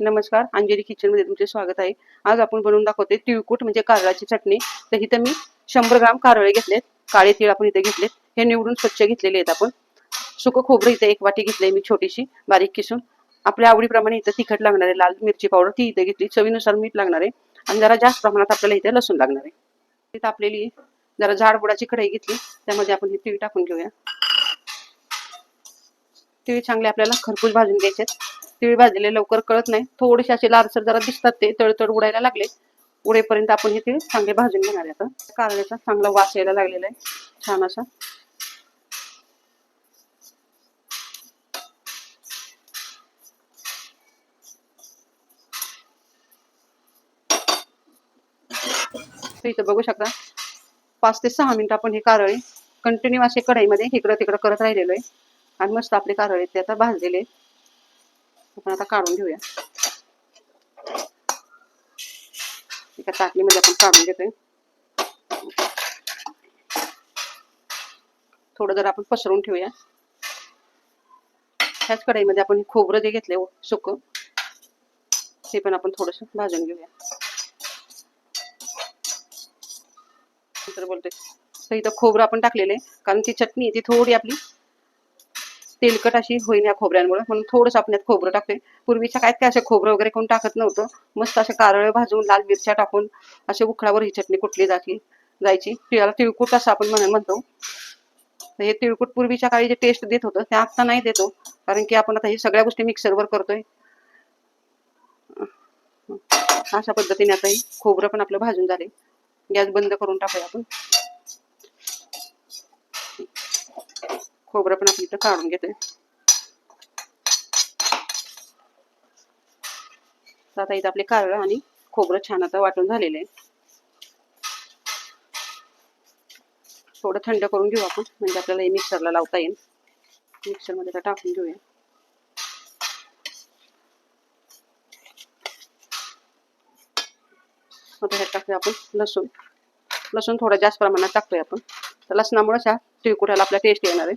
नमस्कार अंजली किचनमध्ये तुमचे स्वागत आहे. आज आपण बनवून दाखवते तिळकुट म्हणजे कारळाची चटणी. तर इथं मी शंभर ग्राम कारळे घेतलेत. काळे तीळ आपण इथे घेतलेत. हे निवडून स्वच्छ घेतलेले आहेत आपण. सुकं खोबरं इथे एक वाटी घेतले मी छोटीशी बारीक किसून. आपल्या आवडीप्रमाणे इथं तिखट लागणार आहे. लाल मिरची पावडर ती इथे घेतली. चवीनुसार मीठ लागणार आहे. आणि जरा जास्त प्रमाणात आपल्याला इथे लसूण लागणार आहे. तापलेली आपलेली जरा झाडबुडाची कढई घेतली. त्यामध्ये आपण ही तीळ टाकून घेऊया. तीळ चांगले आपल्याला खरपूस भाजून घ्यायचे तीळ भाजलेले लवकर कळत नाही. थोडेसे असे लालसर जरा दिसतात ते. तळतळ उडायला लागले. उडेपर्यंत आपण हे तीळ चांगले भाजून घेणार आहे आता. कारल्याचा चांगला वास यायला लागलेला आहे. छान असा. तर इथं बघू शकता. पाच ते सहा मिनिटं आपण हे कारळे कंटिन्यू असे कढईमध्ये इकडं तिकडं करत राहिलेलो आहे आणि मस्त आपले कारळे ते आता भाजलेले आपण आता काढून घेऊया. एका चाकणीमध्ये आपण काढून घेतोय. थोडं जर आपण पसरवून ठेवूया. ह्याच कढईमध्ये आपण खोबरं जे घेतलंय हो, सुक ते पण आपण थोडस भाजून घेऊया. नंतर बोलते तर इथं खोबरं आपण टाकलेलं आहे कारण ती चटणी ती थोडी आपली तेलकट अशी होईन या खोबऱ्यांमुळे. म्हणून थोडंसं आपण यात खोबरं टाकते पूर्वीच्या काय काय असं खोबरं वगैरे कोण टाकत नव्हतं. मस्त असे कारळे भाजून लाल मिरच्या टाकून असे उखळावर ही चटणी कुठली जाती जायची. तिळाला तिळकुट असं आपण म्हणून म्हणतो. हे तिळकुट पूर्वीच्या काळी जे टेस्ट देत होतं ते आता नाही देतो. कारण की आपण आता हे सगळ्या गोष्टी मिक्सरवर करतोय. अशा पद्धतीने आता हे खोबरं पण आपलं भाजून झाले गॅस बंद करून टाकूया आपण. खोबरं पण आपण इथं काढून घेतोय. तर आता इथं आपले कारळ आणि खोबरं छान आता वाटून झालेले आहे. थोडं थंड करून घेऊ आपण म्हणजे आपल्याला हे मिक्सरला लावता येईल. मिक्सरमध्ये आता टाकून घेऊया. आता ह्यात टाकूया आपण. लसूण. लसूण थोडं जास्त प्रमाणात टाकतोय आपण. तर लसणामुळेच ह्या तिळकुट्याला आपला टेस्ट येणार आहे.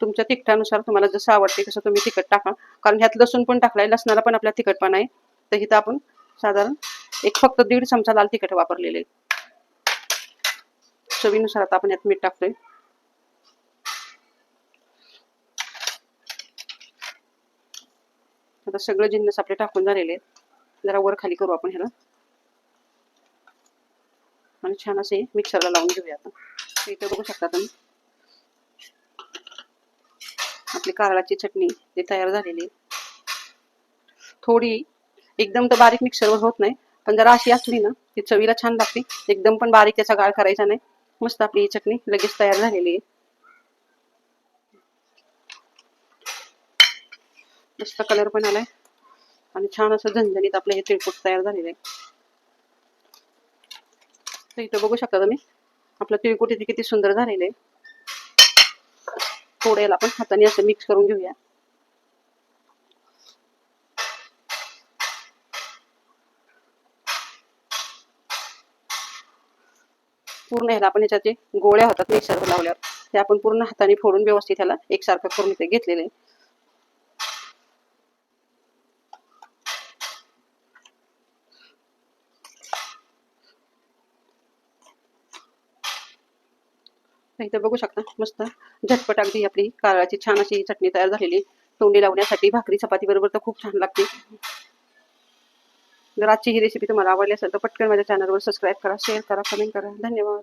तुमच्या तिखटानुसार तुम्हाला जसं आवडते तसं तुम्ही तिखट टाका. कारण ह्यात लसूण पण टाकलाय लसणाला पण आपला तिखटपणा आहे. तर इथं आपण साधारण एक फक्त दीड चमचा लाल तिखट वापरलेले चवीनुसार आता आपण यात मीठ टाकतोय. आता सगळे जिन्नस आपले टाकून झालेले आहेत. जरा वर खाली करू आपण ह्याला. आणि छान असे मिक्सरला लावून घेऊया आता. इथे बघू शकता तुम्ही. आपली कारळाची चटणी ती तयार झालेली आहे. थोडी एकदम तर बारीक मिक्सरवर होत नाही पण जरा अशी असली ना ती चवीला छान लागते. एकदम पण बारीक त्याचा गाळ करायचा नाही. मस्त आपली ही चटणी लगेच तयार झालेली आहे. मस्त कलर पण आलाय. आणि छान असं झणझणीत आपलं हे तिळकुट तयार झालेलं आहे. तर इथं बघू शकता तुम्ही. आपलं तिळकुट इथे किती सुंदर झालेलं आहे. थोडं याला आपण हाताने असं मिक्स करून घेऊया. पूर्ण ह्याला आपण ह्याच्यात जे गोळ्या होतात मिक्सरवर लावल्यावर ते आपण पूर्ण हाताने फोडून व्यवस्थित ह्याला एकसारखं करून ते घेतलेले इथं बघू शकता. मस्त. झटपट अगदी आपली कारळाची छान अशी चटणी तयार झालेली. तोंडी लावण्यासाठी भाकरी चपाती बरोबर तर खूप छान लागते. जर आजची ही रेसिपी तुम्हाला आवडली असेल तर पटकन माझ्या चॅनलवर सबस्क्राईब करा शेअर करा कमेंट करा. धन्यवाद.